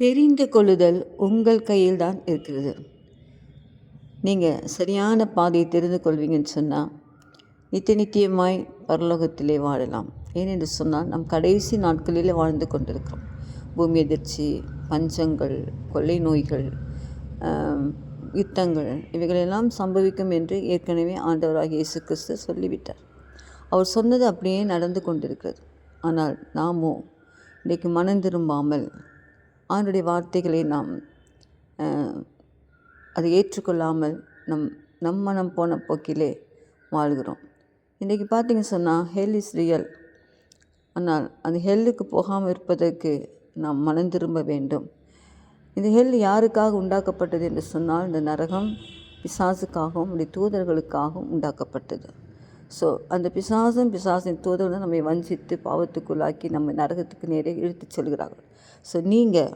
தெரிந்து கொள்ளுதல் உங்கள் கையில் தான் இருக்கிறது. நீங்கள் சரியான பாதையை தெரிந்து கொள்வீங்கன்னு சொன்னால் நித்திய நித்தியமாய் பரலோகத்திலே வாழலாம். ஏனென்று சொன்னால் நம் கடைசி நாட்களில் வாழ்ந்து கொண்டிருக்கிறோம். பூமி எதிர்ச்சி பஞ்சங்கள் கொள்ளை நோய்கள் யுத்தங்கள் இவைகளெல்லாம் சம்பவிக்கும் என்று ஏற்கனவே ஆண்டவராக இயேசு கிறிஸ்து சொல்லிவிட்டார். அவர் சொன்னது அப்படியே நடந்து கொண்டிருக்கிறது. ஆனால் நாமோ இன்றைக்கு மனம் திரும்பாமல் அவனுடைய வார்த்தைகளை நாம் அதை ஏற்றுக்கொள்ளாமல் நம் நம் மனம் போன போக்கிலே வாழ்கிறோம். இன்றைக்கி பார்த்திங்க சொன்னால் ஹெல் இஸ் ரியல். ஆனால் அந்த ஹெல்லுக்கு போகாமல் இருப்பதற்கு நாம் மனம் திரும்ப வேண்டும். இந்த ஹெல் யாருக்காக உண்டாக்கப்பட்டது என்று சொன்னால் இந்த நரகம் பிசாசுக்காகவும் உடைய தூதர்களுக்காகவும் உண்டாக்கப்பட்டது. ஸோ அந்த பிசாசும் பிசாசின் தூதர்களும் நம்மை வஞ்சித்து பாவத்துக்குள்ளாக்கி நம்ம நரகத்துக்கு நேரே இழுத்துச் செல்கிறார்கள். ஸோ நீங்கள்